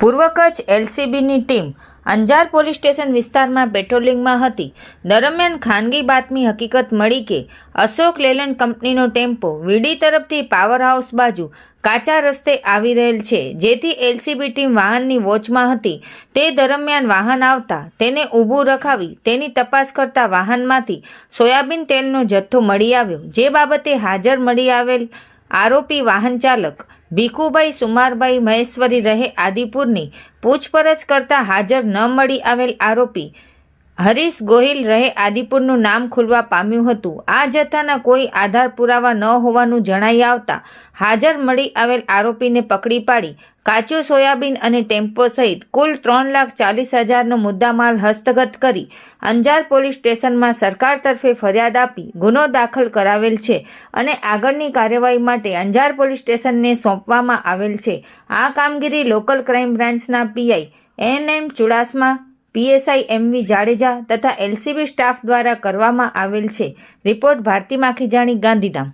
પૂર્વ કચ્છ એલસીબીની team Anjar police station વિસ્તારમાં પેટ્રોલિંગમાં હતી. દરમિયાન ખાનગી બાતમી હકીકત મળી કે અશોક લેલેન્ડ કંપનીનો ટેમ્પો વીડી તરફથી પાવર હાઉસ બાજુ કાચા રસ્તે આવી રહેલ છે. જેથી એલસીબી ટીમ વાહનની વોચમાં હતી. તે દરમિયાન વાહન આવતા તેને ઊભું રખાવી તેની તપાસ કરતા વાહનમાંથી સોયાબીન તેલનો જથ્થો મળી આવ્યો. જે બાબતે હાજર મળી આવેલ આરોપી વાહન ચાલક ભીખુભાઈ સુમારભાઈ મહેશ્વરી રહે આદિપુરની પૂછપરછ કરતા હાજર ન મળી આવેલ આરોપી હરીશ ગોહિલ રહે આદિપુરનું નામ ખુલવા પામ્યું હતું. આ જથ્થાના કોઈ આધાર પુરાવા ન હોવાનું જણાઈ આવતા હાજર મળી આવેલ આરોપીને પકડી પાડી. કાચું સોયાબીન અને ટેમ્પો સહિત કુલ ત્રણ લાખ ચાલીસ હજારનો મુદ્દામાલ હસ્તગત કરી અંજાર પોલીસ સ્ટેશનમાં સરકાર તરફે ફરિયાદ આપી ગુનો દાખલ કરાવેલ છે અને આગળની કાર્યવાહી માટે અંજાર પોલીસ સ્ટેશનને સોંપવામાં આવેલ છે. આ કામગીરી લોકલ ક્રાઇમ બ્રાન્ચના PI N M Chudasama PSI MV Jadeja તથા એલસીબી સ્ટાફ દ્વારા કરવામાં આવેલ છે. રિપોર્ટ ભારતી માખીજાણી ગાંધીધામ.